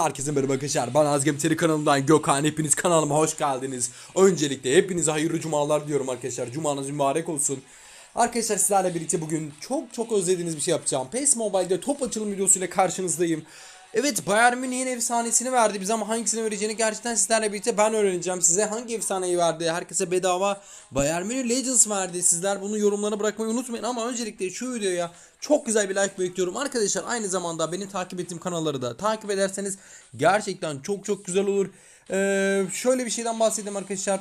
Herkese merhaba arkadaşlar. Ben Azgem Teri kanalından Gökhan. Hepiniz kanalıma hoş geldiniz. Öncelikle hepinize hayırlı cumalar diyorum arkadaşlar. Cumanız mübarek olsun. Arkadaşlar sizlerle birlikte bugün çok çok özlediğiniz bir şey yapacağım. PES Mobile'de top açılım videosuyla karşınızdayım. Evet Bayern Münih'in efsanesini verdi bize ama hangisini vereceğini gerçekten sizlerle birlikte ben öğreneceğim. Size hangi efsaneyi verdi? Herkese bedava Bayern Münih Legends verdi. Sizler bunu yorumlara bırakmayı unutmayın ama öncelikle şu videoya çok güzel bir like bekliyorum. Arkadaşlar aynı zamanda benim takip ettiğim kanalları da takip ederseniz gerçekten çok çok güzel olur. Ee, şöyle bir şeyden bahsedeyim arkadaşlar.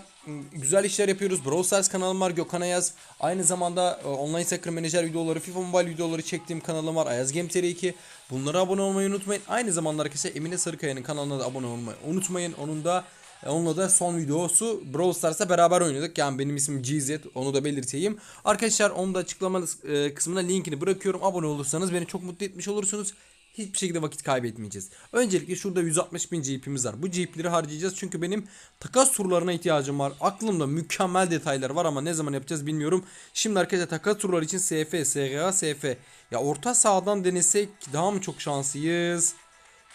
Güzel işler yapıyoruz. Brawl Stars kanalım var Gökhan Ayaz. Aynı zamanda e, online soccer menajer videoları, FIFA Mobile videoları çektiğim kanalım var. Ayaz Game TR 2. Bunlara abone olmayı unutmayın. Aynı zamanda arkadaşlar Emine Sarıkaya'nın kanalına da abone olmayı unutmayın. Onun da e, Onunla da son videosu Brawl Stars'ta beraber oynadık. Yani benim ismim GZ onu da belirteyim. Arkadaşlar onu da açıklama e, kısmına linkini bırakıyorum. Abone olursanız beni çok mutlu etmiş olursunuz. Hiçbir şekilde vakit kaybetmeyeceğiz. Öncelikle şurada 160 bin GP'miz var. Bu GP'leri harcayacağız çünkü benim takas turlarına ihtiyacım var. Aklımda mükemmel detaylar var ama ne zaman yapacağız bilmiyorum. Şimdi arkadaşlar takas turları için SF, SGA, SF. Ya orta sahadan denesek daha mı çok şanslıyız?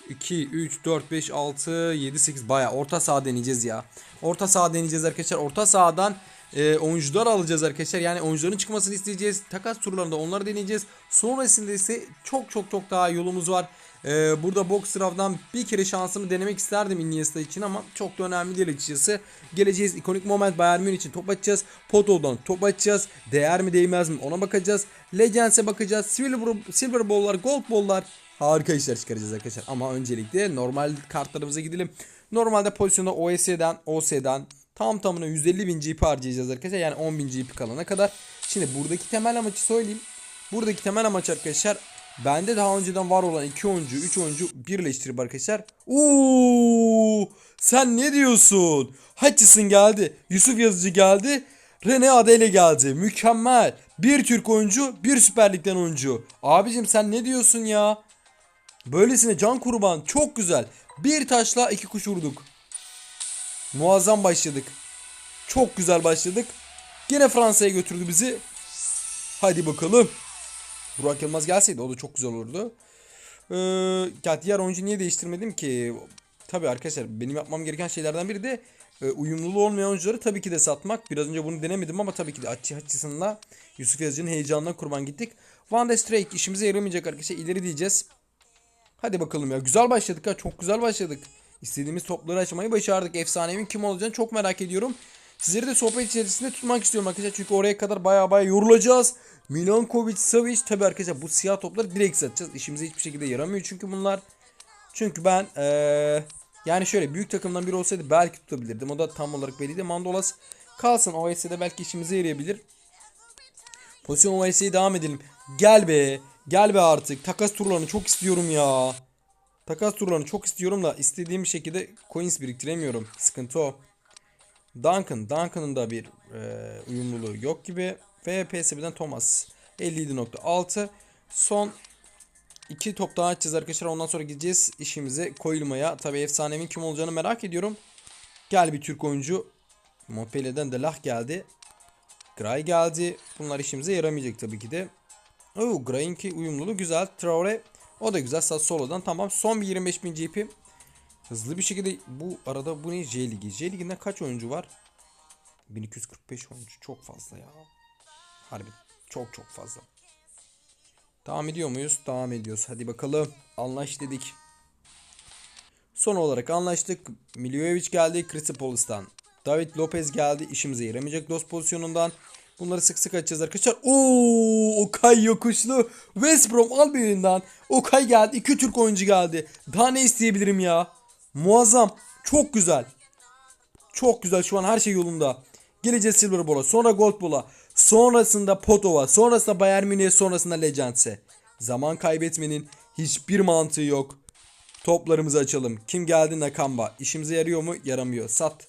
2, 3, 4, 5, 6, 7, 8 baya orta saha deneyeceğiz ya. Orta saha deneyeceğiz arkadaşlar. Orta sahadan e, oyuncular alacağız arkadaşlar. Yani oyuncuların çıkmasını isteyeceğiz. Takas turlarında onları deneyeceğiz. Sonrasında ise çok çok çok daha yolumuz var. E, burada box sınavdan bir kere şansımı denemek isterdim Iniesta için ama çok da önemli değil açıkçası. Geleceğiz. ikonik moment Bayern Münih için top atacağız. Poto'dan top atacağız. Değer mi değmez mi ona bakacağız. Legends'e bakacağız. Silver, silver ball'lar, gold ball'lar harika işler çıkaracağız arkadaşlar. Ama öncelikle normal kartlarımıza gidelim. Normalde pozisyonda OS'den, OS'den tam tamına 150 bin GP harcayacağız arkadaşlar. Yani 10 bin GP kalana kadar. Şimdi buradaki temel amacı söyleyeyim. Buradaki temel amaç arkadaşlar bende daha önceden var olan 2 oyuncu, 3 oyuncu birleştirip arkadaşlar. Uuu! Sen ne diyorsun? Hutchison geldi. Yusuf Yazıcı geldi. Rene Adele geldi. Mükemmel. Bir Türk oyuncu, bir Süper Lig'den oyuncu. Abicim sen ne diyorsun ya? Böylesine can kurban. Çok güzel. Bir taşla iki kuş vurduk. Muazzam başladık. Çok güzel başladık. Yine Fransa'ya götürdü bizi. Hadi bakalım. Burak Yılmaz gelseydi o da çok güzel olurdu. Ee, ya diğer oyuncu niye değiştirmedim ki? Tabi arkadaşlar benim yapmam gereken şeylerden biri de e, uyumluluğu olmayan oyuncuları tabii ki de satmak. Biraz önce bunu denemedim ama tabii ki de açı açısından Yusuf Yazıcı'nın heyecanına kurban gittik. Van de Streek işimize yaramayacak arkadaşlar. İleri diyeceğiz. Hadi bakalım ya. Güzel başladık ha. Çok güzel başladık. İstediğimiz topları açmayı başardık. Efsanemin kim olacağını çok merak ediyorum. Sizleri de sohbet içerisinde tutmak istiyorum arkadaşlar. Çünkü oraya kadar baya baya yorulacağız. Milankovic, Savic. Tabi arkadaşlar bu siyah topları direkt satacağız. İşimize hiçbir şekilde yaramıyor çünkü bunlar. Çünkü ben ee, yani şöyle büyük takımdan biri olsaydı belki tutabilirdim. O da tam olarak belliydi. Mandolas kalsın. OS'de belki işimize yarayabilir. Pozisyon OS'ye devam edelim. Gel be. Gel be artık. Takas turlarını çok istiyorum ya. Takas turlarını çok istiyorum da istediğim şekilde coins biriktiremiyorum. Sıkıntı o. Duncan. Duncan'ın da bir e, uyumluluğu yok gibi. Ve PSB'den Thomas. 57.6. Son iki top daha açacağız arkadaşlar. Ondan sonra gideceğiz işimize koyulmaya. Tabi efsanemin kim olacağını merak ediyorum. Gel bir Türk oyuncu. Montpellier'den de lah geldi. Gray geldi. Bunlar işimize yaramayacak tabii ki de. Oo, Gray'inki uyumluluğu güzel. Traore o da güzel. Sassuolo'dan tamam. Son bir 25.000 GP. Hızlı bir şekilde bu arada bu ne J Ligi? J Ligi'nde kaç oyuncu var? 1245 oyuncu. Çok fazla ya. Harbi çok çok fazla. Devam ediyor muyuz? Devam ediyoruz. Hadi bakalım. Anlaş dedik. Son olarak anlaştık. Miljovic geldi Kristopolis'tan. David Lopez geldi. İşimize yaramayacak dost pozisyonundan. Bunları sık sık açacağız arkadaşlar. Oo, Okay yokuşlu. West Brom Albion'dan Okay geldi. İki Türk oyuncu geldi. Daha ne isteyebilirim ya? Muazzam. Çok güzel. Çok güzel. Şu an her şey yolunda. Geleceğiz Silver Ball'a. Sonra Gold Ball'a. Sonrasında Potova. Sonrasında Bayern Münih'e. Sonrasında Legends'e. Zaman kaybetmenin hiçbir mantığı yok. Toplarımızı açalım. Kim geldi Nakamba. İşimize yarıyor mu? Yaramıyor. Sat.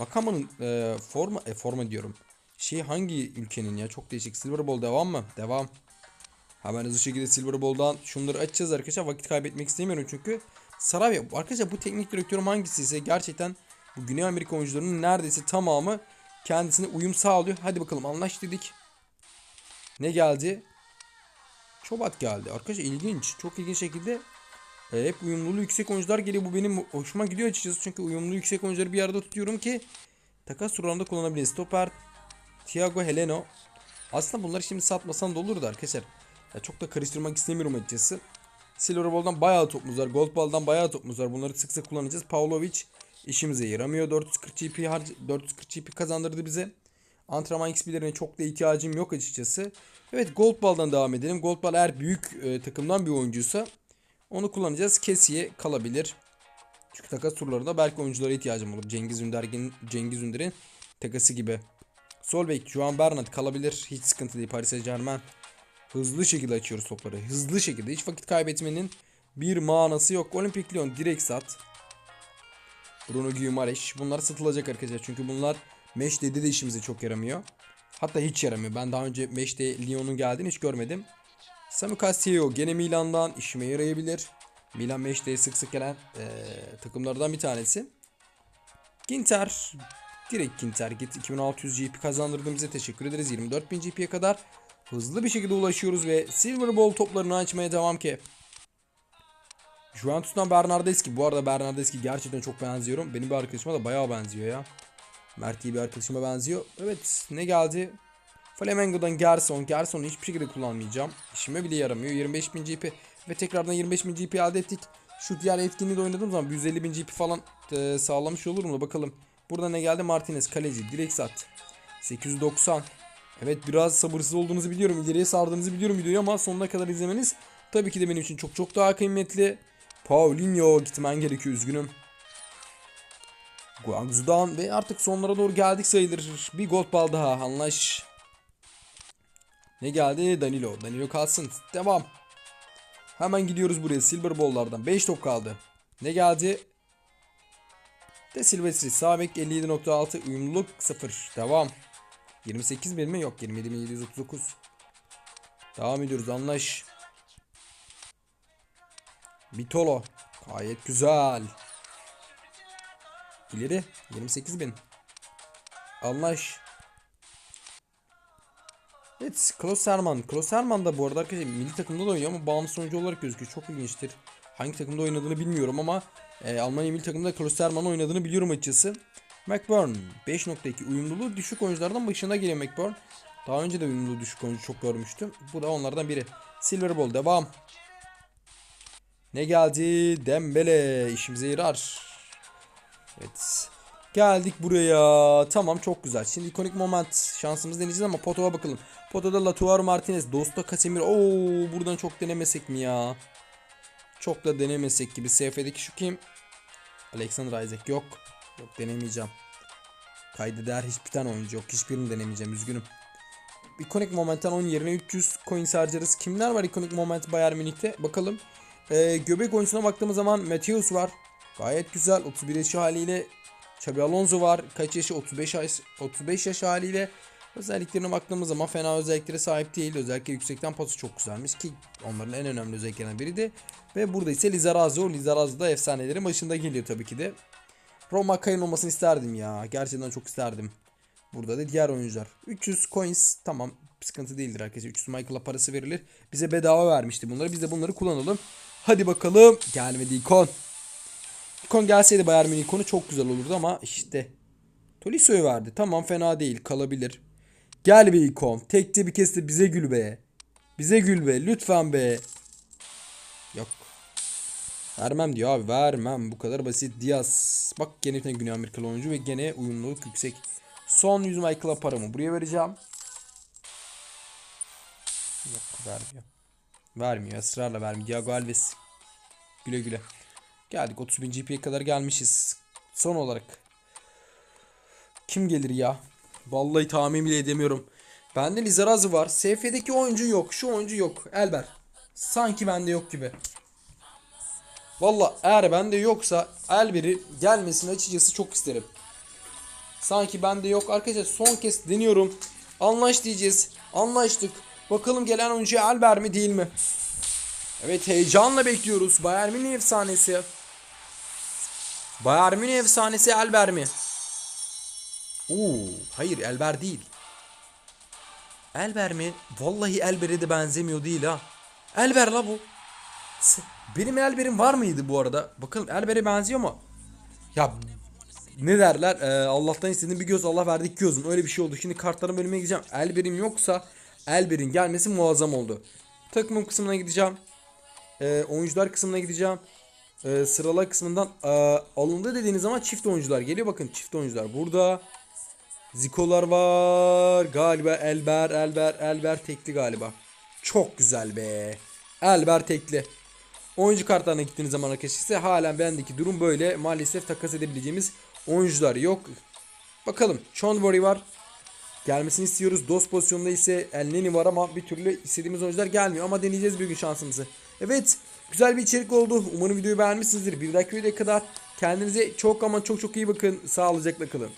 Bakama'nın e, forma e, forma diyorum. Şey hangi ülkenin ya? Çok değişik. Silver Ball devam mı? Devam. Hemen hızlı şekilde Silver Ball'dan şunları açacağız arkadaşlar. Vakit kaybetmek istemiyorum çünkü. Sarabia. Arkadaşlar bu teknik direktörüm hangisi ise gerçekten bu Güney Amerika oyuncularının neredeyse tamamı kendisine uyum sağlıyor. Hadi bakalım anlaş dedik. Ne geldi? Çobat geldi. Arkadaşlar ilginç. Çok ilginç şekilde E, hep uyumluluğu yüksek oyuncular geliyor. Bu benim hoşuma gidiyor açıkçası. Çünkü uyumluluğu yüksek oyuncuları bir yerde tutuyorum ki takas turlarında kullanabiliriz. Stoper Thiago Heleno. Aslında bunları şimdi satmasan da olurdu arkadaşlar. Ya çok da karıştırmak istemiyorum açıkçası. Silver Ball'dan bayağı topumuz var. Gold Ball'dan bayağı topumuz var. Bunları sık sık kullanacağız. Pavlovic işimize yaramıyor. 440 GP harc 440 GP kazandırdı bize. Antrenman XP'lerine çok da ihtiyacım yok açıkçası. Evet Gold Ball'dan devam edelim. Gold Ball eğer büyük e, takımdan bir oyuncuysa onu kullanacağız. Kesiye kalabilir. Çünkü takas turlarında belki oyunculara ihtiyacım olur. Cengiz Ünder'in Cengiz Ünder'in takası gibi. Sol bek Juan Bernat kalabilir. Hiç sıkıntı değil Paris Saint Germain. Hızlı şekilde açıyoruz topları. Hızlı şekilde. Hiç vakit kaybetmenin bir manası yok. Olimpik Lyon direkt sat. Bruno Guimaraes. Bunlar satılacak arkadaşlar. Çünkü bunlar Meşte'de de işimize çok yaramıyor. Hatta hiç yaramıyor. Ben daha önce Meşte Lyon'un geldiğini hiç görmedim. Samu Castillo gene Milan'dan işime yarayabilir. Milan Meşte'ye sık sık gelen eee, takımlardan bir tanesi. Ginter. Direkt Ginter git 2600 GP kazandırdın bize teşekkür ederiz. 24000 GP'ye kadar hızlı bir şekilde ulaşıyoruz ve Silver Ball toplarını açmaya devam ki. Juventus'tan Bernardeschi. Bu arada Bernardeschi gerçekten çok benziyorum. Benim bir arkadaşıma da bayağı benziyor ya. Mert bir arkadaşıma benziyor. Evet ne geldi? Flamengo'dan Gerson. Gerson'u hiçbir şekilde kullanmayacağım. İşime bile yaramıyor. 25.000 GP ve tekrardan 25.000 GP elde ettik. Şu diğer etkinliği de oynadığım zaman 150.000 GP falan e, sağlamış olur mu? Bakalım. Burada ne geldi? Martinez kaleci. Direkt sat. 890. Evet biraz sabırsız olduğunuzu biliyorum. İleriye sardığınızı biliyorum videoyu ama sonuna kadar izlemeniz tabii ki de benim için çok çok daha kıymetli. Paulinho gitmen gerekiyor üzgünüm. Guangzhou'dan ve artık sonlara doğru geldik sayılır. Bir gold bal daha anlaş. Ne geldi? Danilo. Danilo kalsın. Devam. Hemen gidiyoruz buraya Silver Ball'lardan. 5 top kaldı. Ne geldi? De Silvestri. Sağ bek 57.6. Uyumluluk 0. Devam. 28 bin mi? Yok 27.739. Devam ediyoruz. Anlaş. Bitolo. Gayet güzel. İleri 28 bin. Anlaş. Evet Klaus Hermann. Klaus Hermann da bu arada arkadaşlar milli takımda da oynuyor ama bağımsız oyuncu olarak gözüküyor. Çok ilginçtir. Hangi takımda oynadığını bilmiyorum ama e, Almanya milli takımında Klaus Hermann oynadığını biliyorum açıkçası. McBurn 5.2 uyumluluğu düşük oyunculardan başına geliyor McBurn. Daha önce de uyumluluğu düşük oyuncu çok görmüştüm. Bu da onlardan biri. Silver Ball devam. Ne geldi? Dembele işimize yarar. Evet. Geldik buraya. Tamam çok güzel. Şimdi ikonik moment şansımızı deneyeceğiz ama Poto'ya bakalım. Poto'da Latuaro Martinez, Dosta Casemiro. Oo buradan çok denemesek mi ya? Çok da denemesek gibi. SF'deki şu kim? Alexander Isaac yok. Yok denemeyeceğim. Kaydı değer hiçbir tane oyuncu yok. Hiçbirini denemeyeceğim. Üzgünüm. Ikonik Moment'ten onun yerine 300 coin harcarız. Kimler var ikonik Moment Bayern Münih'te? Bakalım. Ee, göbek oyuncusuna baktığımız zaman Matthews var. Gayet güzel. 31 yaşı haliyle Xabi Alonso var. Kaç yaşı? 35 yaş, 35 yaş haliyle. Özelliklerine baktığımız zaman fena özelliklere sahip değil. Özellikle yüksekten pası çok güzelmiş ki onların en önemli özelliklerinden biriydi. Ve burada ise Lizarazo. Lizarazo da efsanelerin başında geliyor tabii ki de. Roma Kayın olmasını isterdim ya. Gerçekten çok isterdim. Burada da diğer oyuncular. 300 coins tamam sıkıntı değildir arkadaşlar. 300 Michael'a parası verilir. Bize bedava vermişti bunları. Biz de bunları kullanalım. Hadi bakalım. Gelmedi ikon. İkon gelseydi Bayern Münih ikonu çok güzel olurdu ama işte. Toliso'yu verdi. Tamam fena değil. Kalabilir. Gel be ikon. Tekte bir kez de bize gül be. Bize gül be. Lütfen be. Yok. Vermem diyor abi. Vermem. Bu kadar basit. Diaz. Bak gene bir Güney Amerikalı oyuncu ve gene uyumluluk yüksek. Son 100 Michael'a paramı buraya vereceğim. Yok vermiyor. Vermiyor. ısrarla vermiyor. Diago Alves. Güle güle. Geldik 30 bin GP'ye kadar gelmişiz. Son olarak. Kim gelir ya? Vallahi tahmin bile edemiyorum. Bende Lizarazu var. SF'deki oyuncu yok. Şu oyuncu yok. Elber. Sanki bende yok gibi. Valla eğer bende yoksa Elber'i gelmesini açıkçası çok isterim. Sanki bende yok. Arkadaşlar son kez deniyorum. Anlaş diyeceğiz. Anlaştık. Bakalım gelen oyuncu Elber mi değil mi? Evet heyecanla bekliyoruz. Bayern Münih efsanesi. Bayern Münih efsanesi Elber mi? Oo, hayır Elber değil. Elber mi? Vallahi Elber'e de benzemiyor değil ha. Elber la bu. Benim Elber'im var mıydı bu arada? Bakalım Elber'e benziyor mu? Ya ne derler? Ee, Allah'tan istediğim bir göz Allah verdi iki gözüm. Öyle bir şey oldu. Şimdi kartların bölümüne gideceğim. Elber'im yoksa Elber'in gelmesi muazzam oldu. Takımım kısmına gideceğim. Ee, oyuncular kısmına gideceğim. Ee, sıralar kısmından ee, alındı dediğiniz zaman çift oyuncular geliyor. Bakın çift oyuncular burada. Zikolar var. Galiba Elber, Elber, Elber tekli galiba. Çok güzel be. Elber tekli. Oyuncu kartlarına gittiğiniz zaman arkadaşlar halen bendeki durum böyle. Maalesef takas edebileceğimiz oyuncular yok. Bakalım. Chonbori var. Gelmesini istiyoruz. Dost pozisyonunda ise Elneni var ama bir türlü istediğimiz oyuncular gelmiyor. Ama deneyeceğiz bir gün şansımızı. Evet. Güzel bir içerik oldu. Umarım videoyu beğenmişsinizdir. Bir dahaki videoya kadar kendinize çok ama çok çok iyi bakın. Sağlıcakla kalın.